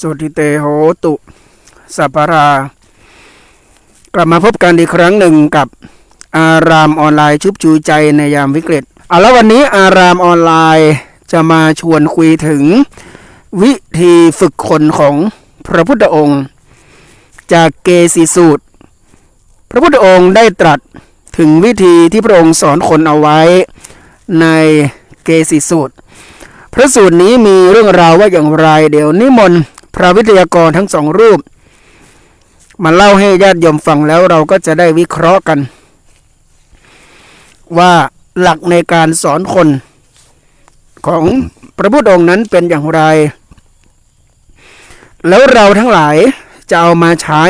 สุติเตโหตุสัปารา กลับมาพบกันอีกครั้งหนึ่งกับอารามออนไลน์ชุบชูใจในยามวิกฤตเอาแล้ววันนี้อารามออนไลน์จะมาชวนคุยถึง วิธีฝึกคนของพระพุทธองค์ จากเกสีสูตร พระพุทธองค์ได้ตรัสถึงวิธีที่พระองค์สอนคนเอาไว้ในเกสีสูตร พระสูตรนี้มีเรื่องราวว่าอย่างไร เดี๋ยวนิมนต์ พระวิทยากรทั้งสองรูป มาเล่าให้ญาติโยมฟังแล้วเราก็จะได้วิเคราะห์กัน ว่าหลักในการสอนคนของพระพุทธองค์นั้นเป็นอย่างไร แล้วเราทั้งหลายจะเอามาใช้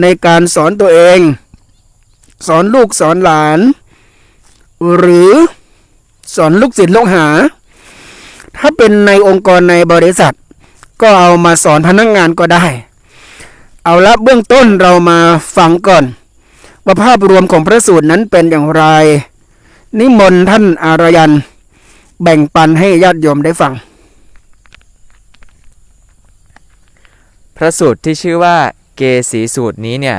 ในการสอนตัวเอง สอนลูกสอนหลาน หรือสอนลูกศิษย์ลูกหา ถ้าเป็นในองค์กรในบริษัท ก็เอามาสอนพนักงงานก็ได้ เอาละเบื้องต้นเรามาฟังก่อนว่าภาพรวมของพระสูตรนั้นเป็นอย่างไร นิมนต์ท่านอารยัน แบ่งปันให้ญาติโยมได้ฟัง พระสูตรที่ชื่อว่าเกสีสูตรนี้เนี่ย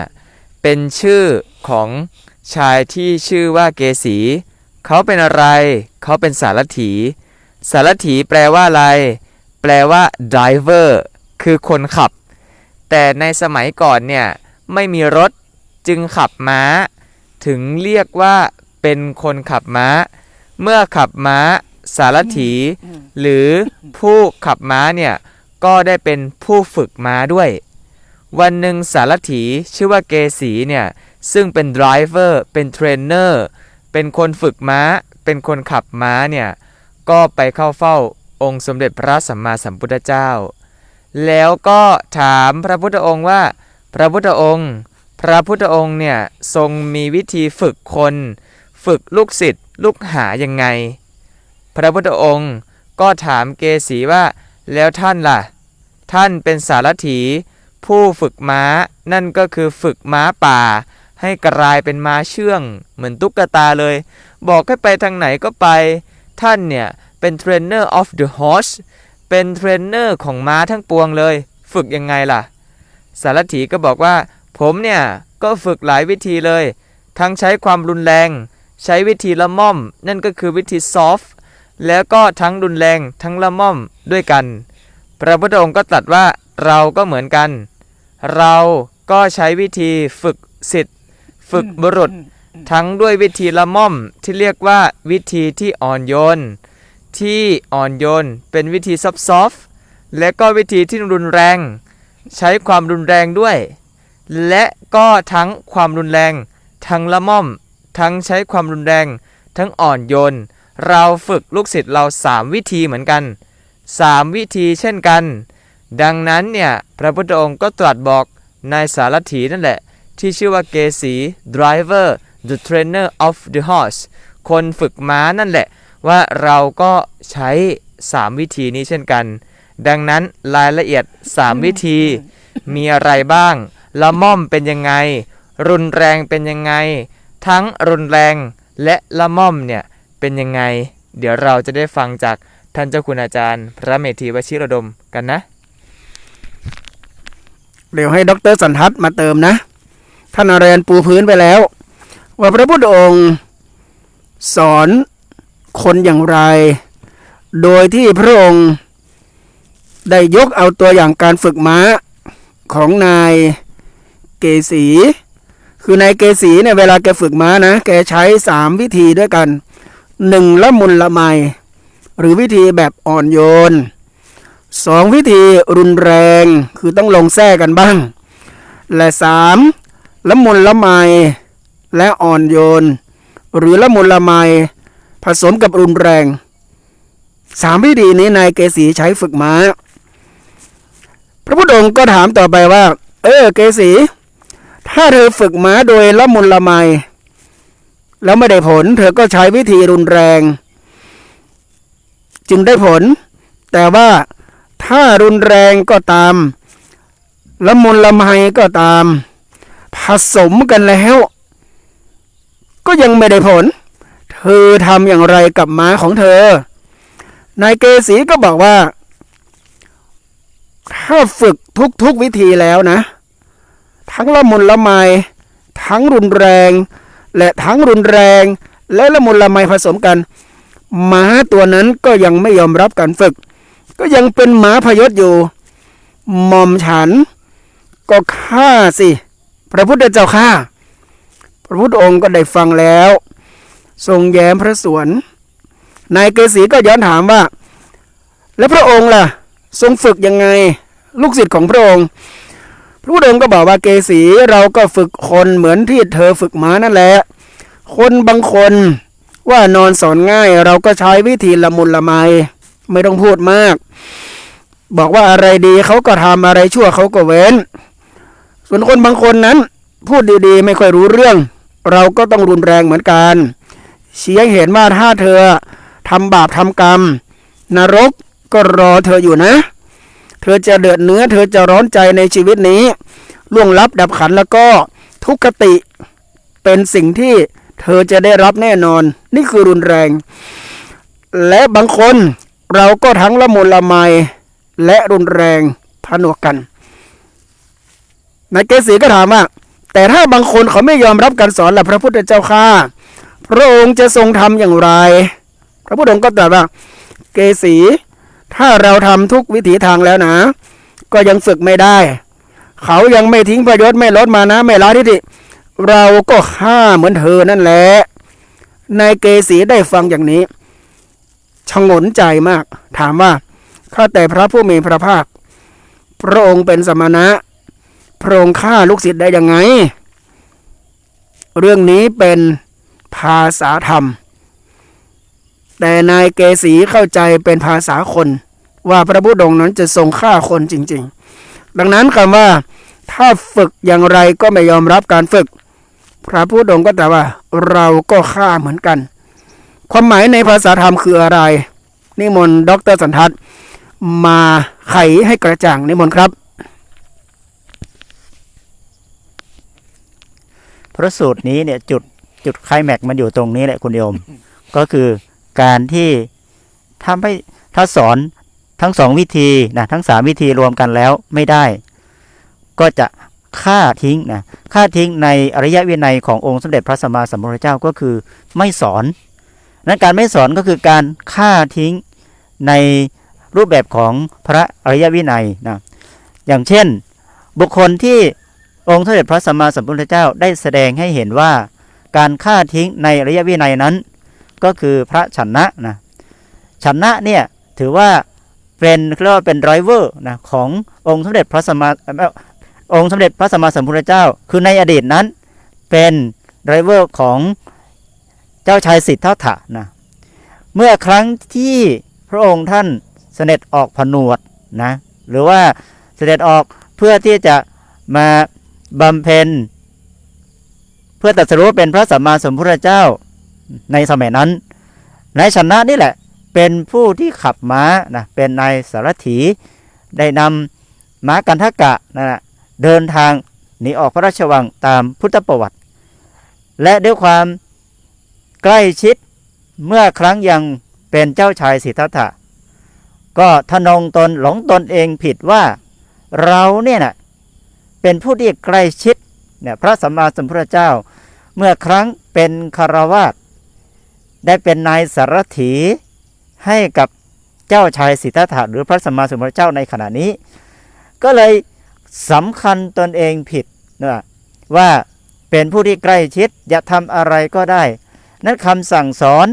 เป็นชื่อของชายที่ชื่อว่าเกสี เขาเป็นอะไร เขาเป็นสารถี สารถีแปลว่าอะไร แปลว่า driver คือคนขับ แต่ในสมัยก่อนเนี่ยไม่มีรถจึงขับม้า ถึงเรียกว่าเป็นคนขับม้า เมื่อขับม้า สารถี หรือผู้ขับม้าเนี่ยก็ได้เป็นผู้ฝึกม้าด้วย วันหนึ่งสารถีชื่อว่าเกสีเนี่ยซึ่งเป็น driver เป็นเทรนเนอร์เป็นคนฝึกม้า เป็นคนขับม้าเนี่ยก็ไปเข้าเฝ้า องค์สมเด็จพระสัมมาสัมพุทธเจ้า แล้วก็ถามพระพุทธองค์ว่า พระพุทธองค์ พระพุทธองค์เนี่ยทรงมีวิธีฝึกคน ฝึกลูกศิษย์ลูกหายังไง พระพุทธองค์ก็ถามเกสีว่า แล้วท่านล่ะ ท่านเป็นสารถี ผู้ฝึกม้า นั่นก็คือฝึกม้าป่า ให้กลายเป็นม้าเชื่อง เหมือนตุ๊กตาเลย บอกให้ไปทางไหนก็ไป ท่านเนี่ย เป็นเทรนเนอร์ of the horse เป็นเทรนเนอร์ของม้าทั้งปวงเลย ฝึกยังไงล่ะ สารถีก็บอกว่า ผมเนี่ย ก็ฝึกหลายวิธีเลย ทั้งใช้ความรุนแรง ใช้วิธีละม่อม นั่นก็คือวิธี soft แล้วก็ทั้งรุนแรงทั้งละม่อมด้วยกัน พระพุทธองค์ก็ตรัสว่าเราก็เหมือนกัน เราก็ใช้วิธีฝึกสิทธิ์ฝึกบุรุษ ทั้งด้วยวิธีละม่อมที่เรียกว่าวิธีที่อ่อนโยน ที่อ่อนโยน เป็นวิธีซอฟต์ๆและก็วิธีที่รุนแรง ใช้ความรุนแรงด้วย และก็ทั้งความรุนแรง ทั้งละม่อม ทั้งใช้ความรุนแรง ทั้งอ่อนโยน เราฝึกลูกศิษย์เราสามวิธีเหมือนกันสามวิธีเช่นกัน ดังนั้นเนี่ยพระพุทธองค์ก็ตรัสบอกนายสารถีนั่นแหละ ที่ชื่อว่าเกสี driver the trainer of the horse คนฝึกม้านั่นแหละ ว่าเราก็ใช้ 3 วิธีนี้เช่นกัน ดังนั้นรายละเอียด 3 วิธีมีอะไรบ้างละม่อมเป็นยังไง รุนแรงเป็นยังไง ทั้งรุนแรงและละม่อมเนี่ยเป็นยังไง เดี๋ยวเราจะได้ฟังจากท่านเจ้าคุณอาจารย์ พระเมธีวชิรดมกันนะ เดี๋ยวให้ดรสันทัศน์มาเติมนะ ท่านอารยันปูพื้นไปแล้ว ว่าพระพุทธองค์ สอน คนอย่างไร โดยที่พระองค์ได้ยกเอาตัวอย่างการฝึกม้าของนายเกสีคือนายเกสีเนี่ยเวลาแกฝึกม้านะ แกใช้สามวิธีด้วยกันหนึ่งละมุนละไม หรือวิธีแบบอ่อนโยนสองวิธีรุนแรงคือต้องลงแท้กันบ้าง และสามละมุนละไมและอ่อนโยน หรือละมุนละไม ผสมกับรุนแรงสามวิธีนี้นายเกษีใช้ฝึกม้า พระพุทธองค์ก็ถามต่อไปว่า เออ เกษีถ้าเธอฝึกม้าโดยละมุนละไม แล้วไม่ได้ผล เธอก็ใช้วิธีรุนแรง จึงได้ผล แต่ว่าถ้ารุนแรงก็ตามละมุนละไมก็ตาม ผสมกันแล้ว ก็ยังไม่ได้ผล เธอทำอย่างไรกับม้าของเธอ นายเกษีก็บอกว่า ถ้าฝึกทุกๆวิธีแล้วนะ ทั้งละมุนละไมทั้งรุนแรง และทั้งรุนแรง และละมุนละไมผสมกันหมาตัวนั้นก็ยังไม่ยอมรับการฝึก ก็ยังเป็นหมาพยศอยู่หม่อมฉัน ก็ฆ่าสิ พระพุทธเจ้าข้าพระพุทธองค์ก็ได้ฟังแล้ว ทรงแย้มพระสวน นายเกษีก็ย้อนถามว่า แล้วพระองค์ล่ะ ทรงฝึกยังไง ลูกศิษย์ของพระองค์ พระพุทธองค์ก็บอกว่าเกษีเราก็ฝึกคนเหมือนที่เธอฝึกม้านั่นแหละ คนบางคนว่านอนสอนง่าย เราก็ใช้วิธีละมุนละไม ไม่ต้องพูดมาก บอกว่าอะไรดีเขาก็ทำอะไรชั่วเขาก็เว้น ส่วนคนบางคนนั้น พูดดีๆ ไม่ค่อยรู้เรื่อง เราก็ต้องรุนแรงเหมือนกัน ชี้ให้เห็นว่าถ้าเธอทำบาปทำกรรม นรกก็รอเธออยู่นะ เธอจะเดือดเนื้อ เธอจะร้อนใจในชีวิตนี้ ล่วงลับดับขันแล้วก็ทุกขติเป็นสิ่งที่เธอจะได้รับแน่นอน นี่คือรุนแรง และบางคนเราก็ทั้งละมุนละไมและรุนแรงผนวกกันนายเกษีก็ถามว่าแต่ถ้าบางคนเขาไม่ยอมรับการสอนหล่ะพระพุทธเจ้าข้า พระองค์จะทรงทำอย่างไร พระพุทธองค์ก็ตรัสว่า เกษี ถ้าเราทำทุกวิถีทางแล้วนะ ก็ยังฝึกไม่ได้ เขายังไม่ทิ้งประโยชน์ไม่ลดมานะ ไม่ละทิฏฐิเราก็ฆ่าเหมือนเธอนั่นแหละนายเกษีได้ฟังอย่างนี้ชงนใจมาก ถามว่าข้าแต่พระผู้มีพระภาค พระองค์เป็นสมณะ พระองค์ฆ่าลูกศิษย์ได้ยังไง เรื่องนี้เป็น ภาษาธรรม แต่นายเกษีเข้าใจเป็นภาษาคน ว่าพระพุทธองค์นั้นจะทรงฆ่าคนจริง ๆ ดังนั้นคำว่า ถ้าฝึกอย่างไรก็ไม่ยอมรับการฝึก พระพุทธองค์ก็แต่ว่าเราก็ฆ่าเหมือนกัน ความหมายในภาษาธรรมคืออะไร นิมนต์ดรสันทัศน์มาไขให้กระจ่างนิมนต์ครับ พระสูตรนี้เนี่ยจุด จุดไคลแม็กมันอยู่ตรงนี้แหละคุณโยม ก็คือการที่ทำให้ถ้าสอนทั้งสองวิธีนะทั้งสามวิธีรวมกันแล้วไม่ได้ ก็จะฆ่าทิ้งนะฆ่าทิ้งในอริยวินัยขององค์สมเด็จพระสัมมาสัมพุทธเจ้าก็คือไม่สอนนั้นการไม่สอนก็คือการฆ่าทิ้งในรูปแบบของพระอริยวินัยนะอย่างเช่น บุคคลที่องค์สมเด็จพระสัมมาสัมพุทธเจ้าได้แสดงให้เห็นว่า การฆ่าทิ้งในระยะวินัยนั้น ก็คือพระฉันนะนะฉันนะเนี่ยถือว่าเป็นเรียกว่าเป็นไดรเวอร์นะขององค์สมเด็จพระสัมมาองค์สมเด็จพระสัมมาสัมพุทธเจ้า คือในอดีตนั้นเป็นไดรเวอร์ของเจ้าชายสิทธัตถะนะเมื่อครั้งที่พระองค์ท่านเสด็จออกผนวดนะหรือว่าเสด็จออกเพื่อที่จะมาบำเพ็ญ พื่อตรัสรู้เป็นพระสัมมาสัมพุทธเจ้าในสมัยนั้นนายชนะนี่แหละเป็นผู้ที่ขับม้านะเป็นนายสารถีได้นำม้ากันทกะนะนะเดินทางหนีออกพระราชวังตามพุทธประวัติ และด้วยความใกล้ชิดเมื่อครั้งยังเป็นเจ้าชายสิทธัตถะก็ทนงตนหลงตนเองผิดว่าเราเนี่ยนะเป็นผู้ที่ใกล้ชิด เนี่ยพระสัมมาสัมพุทธเจ้า เมื่อครั้งเป็นคารวาสได้เป็นนายสารถีให้กับเจ้าชายสิทธัตถะหรือพระสัมมาสัมพุทธเจ้าในขณะนี้ ก็เลยสำคัญตนเองผิดนะว่าเป็นผู้ที่ใกล้ชิดจะทำอะไรก็ได้ นั้นคำสั่งสอน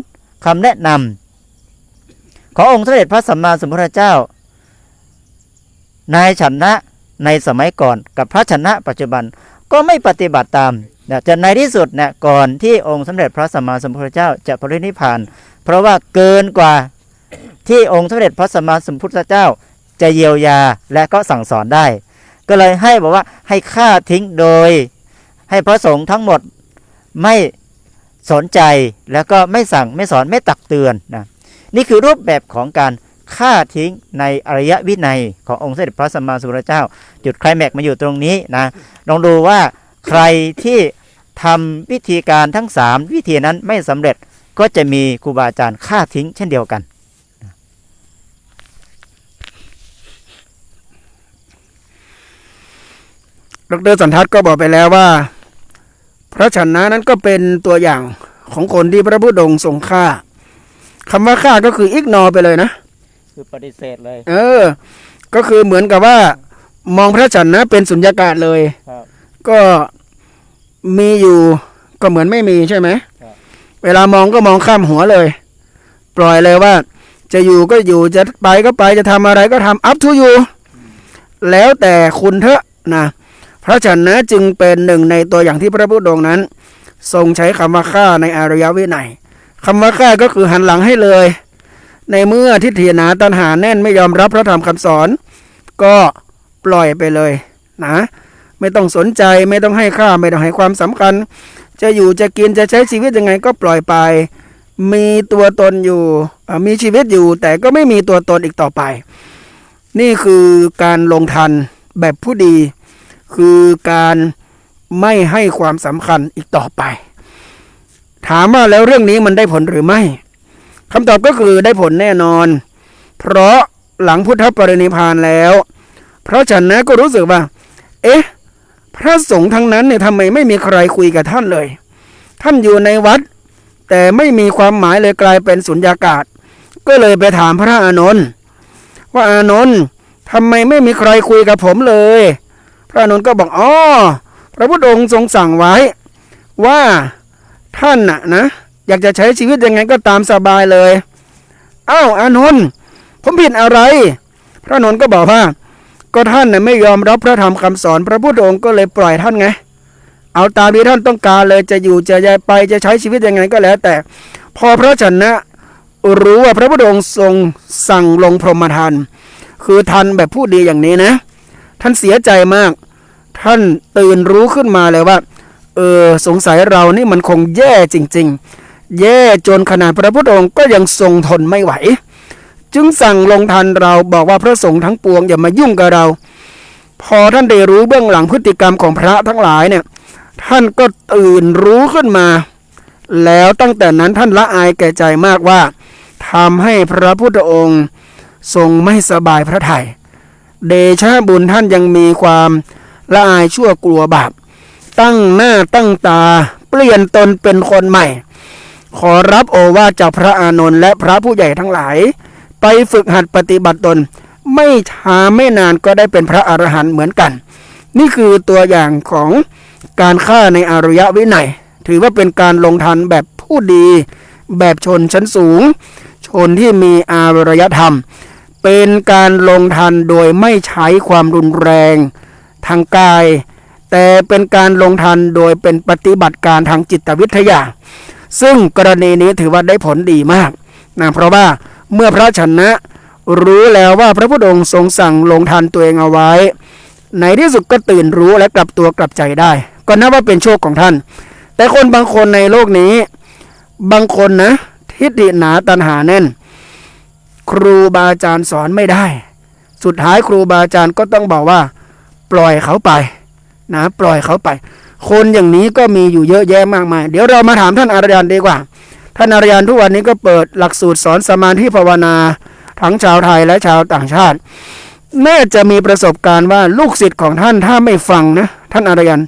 คำแนะนำขององค์เสด็จพระสัมมาสัมพุทธเจ้า นายฉันนะในสมัยก่อนกับพระชนะปัจจุบัน ก็ไม่ปฏิบัติตามนะจนในที่สุดเนี่ยก่อนที่องค์สมเด็จพระสัมมาสัมพุทธเจ้าจะปรินิพพาน เพราะว่าเกินกว่าที่องค์สมเด็จพระสัมมาสัมพุทธเจ้า จะเยียวยาและก็สั่งสอนได้ ก็เลยให้บอกว่าให้ฆ่าทิ้งโดย ให้พระสงฆ์ทั้งหมดไม่สนใจแล้วก็ไม่สั่งไม่สอนไม่ตักเตือนนะนี่คือรูปแบบของการ ฆ่าทิ้งในอริยวินัยขององค์เสด็จพระสัมมาสัมพุทธเจ้า จุดไคลแม็กมาอยู่ตรงนี้นะลองดูว่าใครที่ทำวิธีการทั้ง 3 วิธีนั้นไม่สำเร็จก็จะมีครูบาอาจารย์ฆ่าทิ้งเช่นเดียวกันดรสันทัศน์ก็บอกไปแล้วว่า พระชนะนั้นก็เป็นตัวอย่างของคนที่พระพุทธองค์ทรงฆ่าคำว่าฆ่าก็คืออิกนอไปเลยนะ คือปฏิเสธเลย เออ ก็คือเหมือนกับว่า มองพระฉันนะเป็นสุญญากาศเลย ครับ ก็มีอยู่ก็เหมือนไม่มีใช่ไหม ครับ เวลามองก็มองข้ามหัวเลย ปล่อยเลยว่า จะอยู่ก็อยู่จะไปก็ไปจะทำอะไรก็ทำ up to you แล้วแต่คุณเถอะนะพระฉันนะจึงเป็นหนึ่งในตัวอย่างที่พระพุทธองค์นั้น ทรงใช้คำว่าฆ่าในอารยวินัยคำว่าฆ่าก็คือหันหลังให้เลย ในเมื่อทิฏฐิหนาตัณหาแน่นไม่ยอมรับพระธรรมคำสอน ก็ปล่อยไปเลยนะ ไม่ต้องสนใจไม่ต้องให้ค่าไม่ต้องให้ความสำคัญ จะอยู่จะกินจะใช้ชีวิตยังไงก็ปล่อยไป มีตัวตนอยู่มีชีวิตอยู่ แต่ก็ไม่มีตัวตนอีกต่อไป นี่คือการลงทันแบบผู้ดี คือการไม่ให้ความสำคัญอีกต่อไป ถามว่าแล้วเรื่องนี้มันได้ผลหรือไม่ คำตอบก็คือได้ผลแน่นอน เพราะหลังพุทธปรินิพพานแล้ว เพราะฉันนะก็รู้สึกว่า เอ๊ะ พระสงฆ์ทั้งนั้นเนี่ยทำไมไม่มีใครคุยกับท่านเลย ท่านอยู่ในวัด แต่ไม่มีความหมายเลยกลายเป็นสุญญากาศ ก็เลยไปถามพระอานนท์ว่าอานนท์ทำไมไม่มีใครคุยกับผมเลย พระอานนท์ก็บอกอ๋อพระพุทธองค์ทรงสั่งไว้ ว่าท่านน่ะนะ อยากจะใช้ชีวิตยังไงก็ตามสบายเลยอ้าวอานนท์ผมผิดอะไร พระนนท์ก็บอกว่า ก็ท่านน่ะไม่ยอมรับพระธรรมคำสอน พระพุทธองค์ก็เลยปล่อยท่านไง เอาตามที่ท่านต้องการเลยจะอยู่จะย้ายไปจะใช้ชีวิตยังไงก็แล้ว แต่ พอพระชนะรู้ว่าพระพุทธองค์ทรงสั่งลงพรหมทานคือทันแบบผู้ดีอย่างนี้นะ ท่านเสียใจมาก ท่านตื่นรู้ขึ้นมาเลยว่า เออสงสัยเรานี่มันคงแย่จริง ๆ แย่จนขนาดพระพุทธองค์ก็ยังทรงทนไม่ไหว จึงสั่งลงทันเราบอกว่าพระสงฆ์ทั้งปวงอย่ามายุ่งกับเรา พอท่านได้รู้เบื้องหลังพฤติกรรมของพระทั้งหลายเนี่ย ท่านก็ตื่นรู้ขึ้นมา แล้วตั้งแต่นั้นท่านละอายแก่ใจมากว่าทำให้พระพุทธองค์ทรงไม่สบายพระทยัยเดชะบุญท่านยังมีความละอายชั่วกลัวบาปตั้งหน้าตั้งตา เปลี่ยนตนเป็นคนใหม่ ขอรับโอวาทจากพระอานนท์และพระผู้ใหญ่ทั้งหลาย ไปฝึกหัดปฏิบัติตน ไม่ช้าไม่นานก็ได้เป็นพระอรหันต์เหมือนกัน นี่คือตัวอย่างของการฆ่าในอารยวินัย ถือว่าเป็นการลงทันแบบผู้ดี แบบชนชั้นสูง ชนที่มีอารยธรรม เป็นการลงทันโดยไม่ใช้ความรุนแรง ทางกาย แต่เป็นการลงทันโดยเป็นปฏิบัติการทางจิตวิทยา ซึ่งกรณีนี้ถือว่าได้ผลดีมากนะเพราะว่าเมื่อพระชนะ รู้แล้วว่าพระพุทธองค์ทรงสั่งลงทันตัวเองเอาไว้ ในที่สุดก็ตื่นรู้และกลับตัวกลับใจได้ ก็นับว่าเป็นโชคของท่าน แต่คนบางคนในโลกนี้ บางคนนะ ทิฏฐิหนาตันหาแน่น ครูบาอาจารย์สอนไม่ได้ สุดท้ายครูบาอาจารย์ก็ต้องบอกว่า ปล่อยเขาไป นะ ปล่อยเขาไป คนอย่างนี้ก็มีอยู่เยอะแยะมากมาย เดี๋ยวเรามาถามท่านอารยันดีกว่า ท่านอารยันทุกวันนี้ก็เปิดหลักสูตรสอนสมาธิภาวนาทั้งชาวไทยและชาวต่างชาติ น่าจะมีประสบการณ์ว่าลูกศิษย์ของท่านถ้าไม่ฟังนะ ท่านอารยัน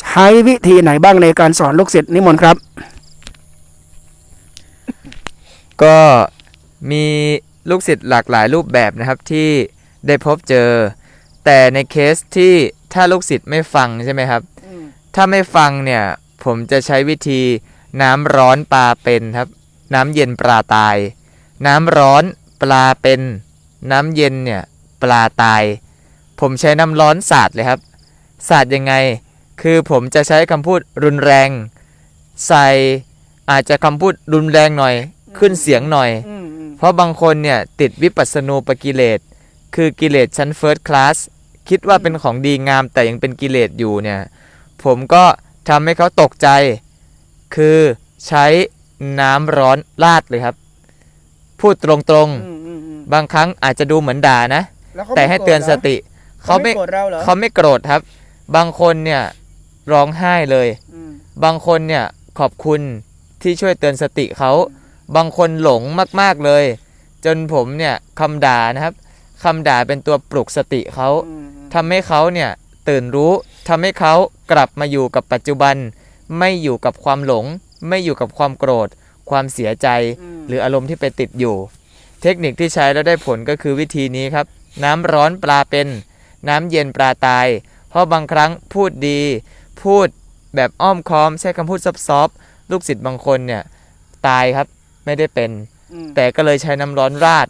ใช้วิธีไหนบ้างในการสอนลูกศิษย์นิมนต์ครับ ก็มีลูกศิษย์หลากหลายรูปแบบนะครับที่ได้พบเจอ แต่ในเคสที่ถ้าลูกศิษย์ไม่ฟังใช่ไหมครับ ถ้าไม่ฟังเนี่ย ผมจะใช้วิธีน้ำร้อนปลาเป็นครับ น้ำเย็นปลาตาย น้ำร้อนปลาเป็น น้ำเย็นเนี่ยปลาตาย ผมใช้น้ำร้อนสาดเลยครับสาดยังไง คือผมจะใช้คำพูดรุนแรง ใส่อาจจะคำพูดรุนแรงหน่อย ขึ้นเสียงหน่อย เพราะบางคนเนี่ยติดวิปัสสนูปกิเลส คือกิเลสชั้นเฟิร์สคลาสคิดว่าเป็นของดีงามแต่ยังเป็นกิเลสอยู่เนี่ย ผมก็ทำให้เขาตกใจ คือใช้น้ำร้อนลาดเลยครับ พูดตรงๆบางครั้งอาจจะดูเหมือนด่านะแต่ให้เตือนสติเขาไม่โกรธเราเหรอเขาไม่โกรธครับ บางคนเนี่ยร้องไห้เลยบางคนเนี่ยขอบคุณที่ช่วยเตือนสติเขา บางคนหลงมากๆเลย จนผมเนี่ยคำด่านะครับคำด่าเป็นตัวปลุกสติเขาทำให้เขาเนี่ยตื่นรู้ ทำให้เขากลับมาอยู่กับปัจจุบัน ไม่อยู่กับความหลง ไม่อยู่กับความโกรธ ความเสียใจ หรืออารมณ์ที่ไปติดอยู่ เทคนิคที่ใช้แล้วได้ผลก็คือวิธีนี้ครับ น้ำร้อนปลาเป็น น้ำเย็นปลาตาย เพราะบางครั้งพูดดี พูดแบบอ้อมค้อมใช้คำพูดซอฟๆลูกศิษย์บางคนเนี่ยตายครับไม่ได้เป็น แต่ก็เลยใช้น้ำร้อนราด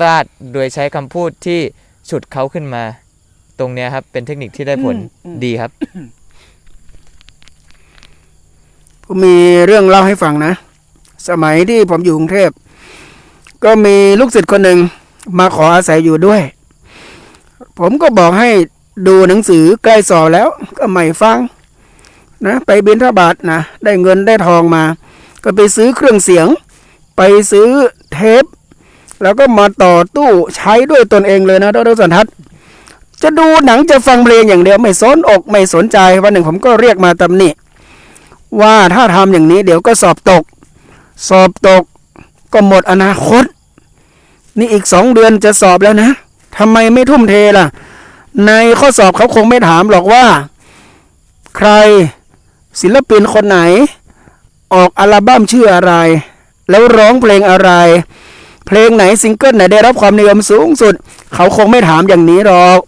ราดโดยใช้คำพูดที่ฉุดเขาขึ้นมา ตรงเนี้ยครับ เป็นเทคนิคที่ได้ผลอืมอืม ดีครับ ผมมีเรื่องเล่าให้ฟังนะ สมัยที่ผมอยู่กรุงเทพ ก็มีลูกศิษย์คนหนึ่งมาขออาศัยอยู่ด้วย ผมก็บอกให้ดูหนังสือใกล้สอบแล้ว ก็ไม่ฟัง นะ ไปบินทบาทนะ ได้เงินได้ทองมา ก็ไปซื้อเครื่องเสียง ไปซื้อเทป แล้วก็มาต่อตู้ใช้ด้วยตนเองเลยนะดรสันทัศน์ จะดูหนังจะฟังเพลงอย่างเดียวไม่สนอกไม่สนใจวันหนึ่งผมก็เรียกมาตำหนิว่าถ้าทำอย่างนี้เดี๋ยวก็สอบตก สอบตกก็หมดอนาคต นี่อีกสองเดือนจะสอบแล้วนะทำไมไม่ทุ่มเทล่ะ ในข้อสอบเขาคงไม่ถามหรอกว่า ใครศิลปินคนไหน ออกอัลบั้มชื่ออะไร แล้วร้องเพลงอะไร เพลงไหนซิงเกิลไหนได้รับความนิยมสูงสุด เขาคงไม่ถามอย่างนี้หรอก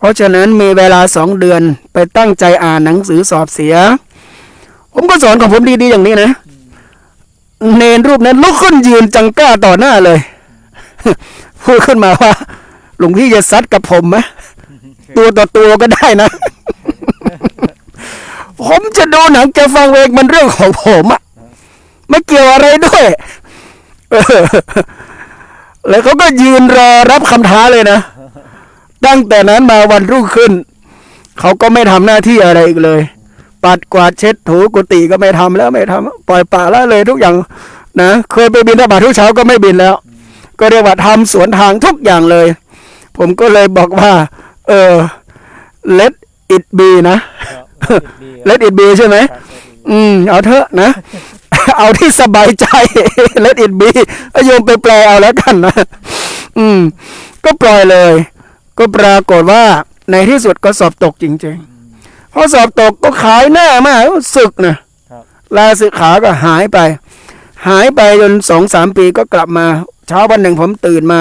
เพราะฉะนั้นมีเวลาสองเดือนไปตั้งใจอ่านหนังสือสอบเสีย ผมก็สอนของผมดีๆอย่างนี้นะ เนนรูปนั้นลุกขึ้นยืนจังก้าต่อหน้าเลย พูดขึ้นมาว่า หลวงพี่จะซัดกับผมไหมตัวต่อตัวก็ได้นะ ผมจะดูหนังจะฟังเพลงมันเรื่องของผมอะไม่เกี่ยวอะไรด้วยเออแล้วเขาก็ยืนรอรับคำท้าเลยนะ ตั้งแต่นั้นมาวันรุ่งขึ้น เขาก็ไม่ทำหน้าที่อะไรอีกเลย ปัดกวาดเช็ดถูกุฏิก็ไม่ทำแล้วไม่ทำปล่อยป่าละเลยทุกอย่างนะเคยไปบินทบาททุกเช้าก็ไม่บินแล้ว ก็เรียกว่าทำสวนทางทุกอย่างเลย ผมก็เลยบอกว่า เออ let it be นะ let it be ใช่ไหมอืม เอาเถอะนะ เอาที่สบายใจ let it be โยมไปแปลเอาแล้วกันนะ อืม ก็ปล่อยเลย ก็ปรากฏว่าในที่สุดก็สอบตกจริงๆพอสอบตกก็ขายหน้ามากศึกนะครับลาศึกขาก็หายไป หายไปจนสองสามปีก็กลับมา เช้าวันหนึ่งผมตื่นมา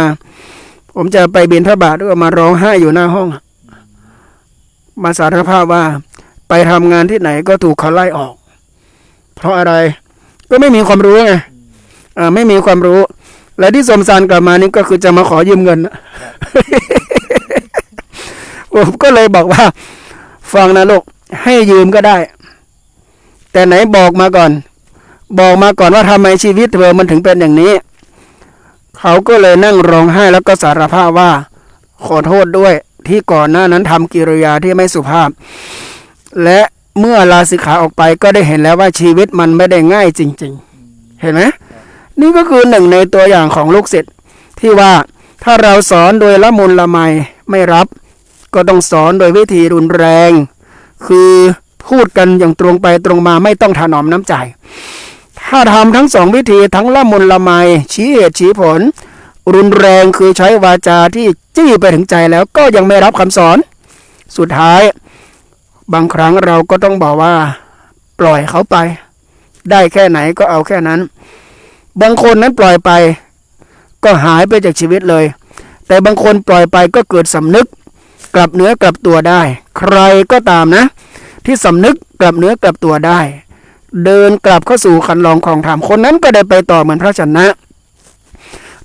ผมจะไปบินทบาทก็มาร้องไห้อยู่หน้าห้อง มาสารภาพว่า ไปทำงานที่ไหนก็ถูกเขาไล่ออก เพราะอะไรก็ไม่มีความรู้ไงอ่าไม่มีความรู้ และที่สมสารกลับมานี่ก็คือจะมาขอยืมเงินนะ ผมก็เลยบอกว่า ฟังนะลูกให้ยืมก็ได้ แต่ไหนบอกมาก่อน บอกมาก่อนว่าทำไมชีวิตเธอมันถึงเป็นอย่างนี้ เขาก็เลยนั่งร้องไห้แล้วก็สารภาพว่า ขอโทษด้วยที่ก่อนหน้านั้นทำกิริยาที่ไม่สุภาพ และเมื่อลาสิกขาออกไปก็ได้เห็นแล้วว่าชีวิตมันไม่ได้ง่ายจริง ๆ เห็นไหมนี่ก็คือหนึ่งในตัวอย่างของลูกศิษย์ที่ว่าถ้าเราสอนโดยละมุนละไมไม่รับ ก็ต้องสอนโดยวิธีรุนแรง คือพูดกันอย่างตรงไปตรงมาไม่ต้องถนอมน้ำใจ ถ้าทำทั้งสองวิธีทั้งละมุนละไมชี้เหตุชี้ผล รุนแรงคือใช้วาจาที่จี้ไปถึงใจแล้วก็ยังไม่รับคำสอน สุดท้าย บางครั้งเราก็ต้องบอกว่า ปล่อยเขาไป ได้แค่ไหนก็เอาแค่นั้น บางคนนั้นปล่อยไป ก็หายไปจากชีวิตเลย แต่บางคนปล่อยไปก็เกิดสำนึก กลับเนื้อกลับตัวได้ ใครก็ตามนะ ที่สำนึกกลับเนื้อกลับตัวได้ เดินกลับเข้าสู่คันลองของธรรมคนนั้นก็ได้ไปต่อเหมือนพระชนะ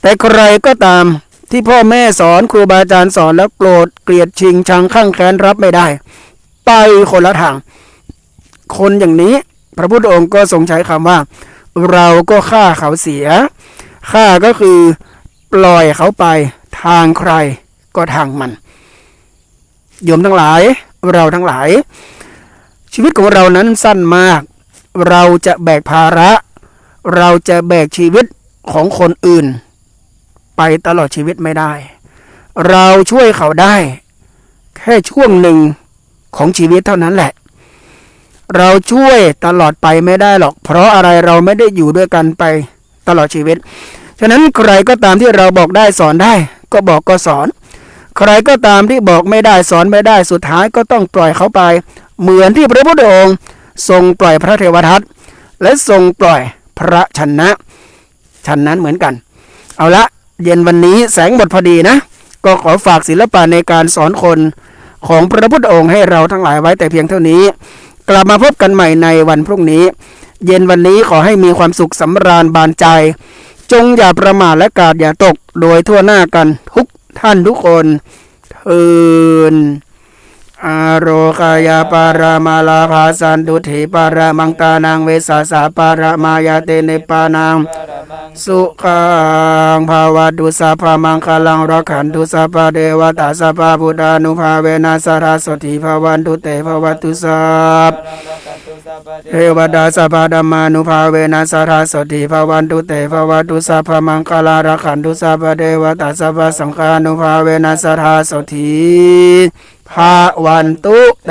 แต่ใครก็ตามที่พ่อแม่สอนครูบาอาจารย์สอนแล้วโกรธเกลียดชิงชังข้างแค้นรับไม่ได้ ไปคนละทาง คนอย่างนี้พระพุทธองค์ก็ทรงใช้คำว่า เราก็ฆ่าเขาเสียฆ่าก็คือปล่อยเขาไปทางใครก็ทางมัน โยมทั้งหลาย เราทั้งหลาย ชีวิตของเรานั้นสั้นมาก เราจะแบกภาระ เราจะแบกชีวิตของคนอื่น ไปตลอดชีวิตไม่ได้ เราช่วยเขาได้ แค่ช่วงหนึ่งของชีวิตเท่านั้นแหละ เราช่วยตลอดไปไม่ได้หรอก เพราะอะไรเราไม่ได้อยู่ด้วยกันไปตลอดชีวิต ฉะนั้นใครก็ตามที่เราบอกได้สอนได้ ก็บอกก็สอน ใครก็ตามที่บอกไม่ได้สอนไม่ได้สุดท้ายก็ต้องปล่อยเขาไป เหมือนที่พระพุทธองค์ทรงปล่อยพระเทวทัตและทรงปล่อยพระชนะฉันนั้นเหมือนกัน เอาละเย็นวันนี้แสงหมดพอดีนะ ก็ขอฝากศิลปะในการสอนคนของพระพุทธองค์ให้เราทั้งหลายไว้แต่เพียงเท่านี้ กลับมาพบกันใหม่ในวันพรุ่งนี้ เย็นวันนี้ขอให้มีความสุขสำราญบานใจ จงอย่าประมาทและกาดอย่าตกโดยทั่วหน้ากันทุก ท่านทุกคนเทินอโรกายาปารามาลาภาสันตุถิปารามังตานังเวสาสาปารามายาเตเนปานังสุขังภาวะตุสัพพะมังคลังรักขันตุสัพพะเดวตาสัพพะพุทธานุภาเวนัสสาสติภาวันตุเตภวตุสัพ เทวดาสัพพะธรรมานุภาเวนัสราสติภาวันตุเตภาวตุสัพพมังคลารักขันตุสัพพเดวตาสัพพสังฆานุภาเวนัสราสติภาวันตุเต